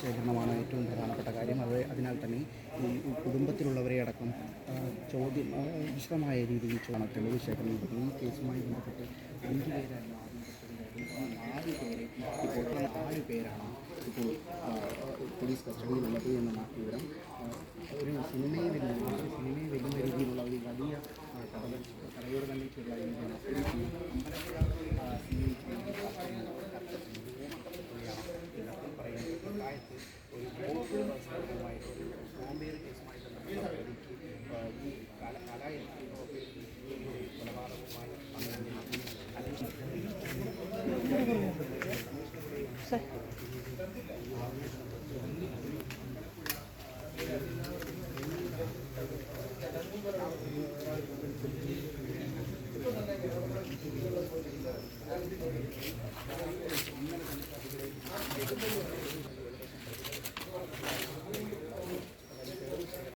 ശേഖരണമാണ് ഏറ്റവും പ്രധാനപ്പെട്ട കാര്യം അത് അതിനാൽ തന്നെ ഈ കുടുംബത്തിലുള്ളവരെ അടക്കം ചോദ്യം വിശദമായ രീതിയിൽ ചോദിച്ചാണ് തെളിവ് ശേഖരണം. ഈ കേസുമായി ബന്ധപ്പെട്ട് അഞ്ച് പേരായിരുന്നു ആദ്യം നാല് പേരെ ഇപ്പോൾ നാല് പേരാണ് ഇപ്പോൾ പോലീസ് കസ്റ്റഡിയിലുള്ളത് എന്നാണ് വിവരം ഒരു സിനിമയിൽ വെല്ലുന്ന കൊലപാതകവുമായി